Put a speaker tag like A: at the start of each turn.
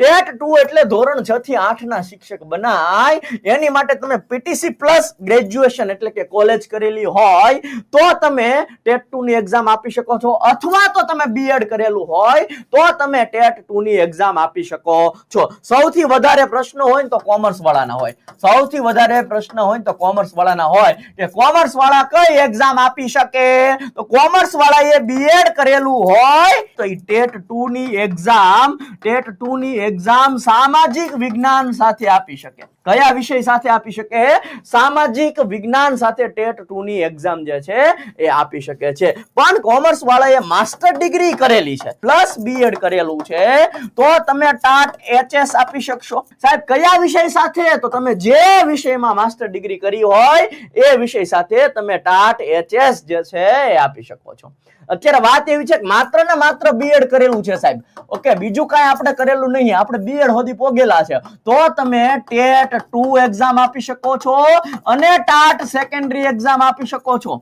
A: TET two એટલે ધોરણ છ થી આઠ ના શિક્ષક બનાય. એની માટે તમે પીટીસી પ્લસ ગ્રેજ્યુએશન એટલે કે કોલેજ કરેલી હોય, તો તમે ટેટ ટુ ની એક્ઝામ આપી શકો છો. અથવા તો તમે બીએડ કરેલું હોય, તો તમે ટેટ ટુ ની એક્ઝામ આપી શકો છો. સૌથી વધારે પ્રશ્ન હોય તો કોમર્સ વાળાના હોય. સૌથી વધારે પ્રશ્ન હોય તો કોમર્સ વાળાના હોય. કે કોમર્સ વાળા કઈ એક્ઝામ આપી શકે? તો કોમર્સ વાળાએ બીએડ કરેલું હોય, તો એ ટેટ ટુ ની એક્ઝામ ટેટ ટુ ની એક્ઝામ સામાજિક વિજ્ઞાન સાથે આપી શકે. કયા વિષય સાથે આપી શકે? સામાજિક વિજ્ઞાન સાથે ટેટ ટુ ની એક્ઝામ જે છે એ આપી શકે છે. પણ કોમર્સ વાળાએ માસ્ટર ડિગ્રી કરેલી છે પ્લસ બીએડ કરેલું છે, તો તમે ટાટ એચએસ આપી શકશો. સાહેબ, કયા વિષય સાથે? તો તમે જે વિષયમાં માસ્ટર ડિગ્રી કરી હોય, એ વિષય સાથે તમે ટાટ એચએસ જે છે એ આપી શકો છો. અત્યારે વાત એવી છે કે માત્ર ને માત્ર બીએડ કરેલું છે સાહેબ. ઓકે, બીજું કાંઈ આપણે કરેલું નહીં. આપણે બીએડ સુધી પોગેલા છે. તો તમે ટેટ ટુ એક્ઝામ આપી શકો છો અને ટાટ સેકન્ડરી એક્ઝામ આપી શકો છો.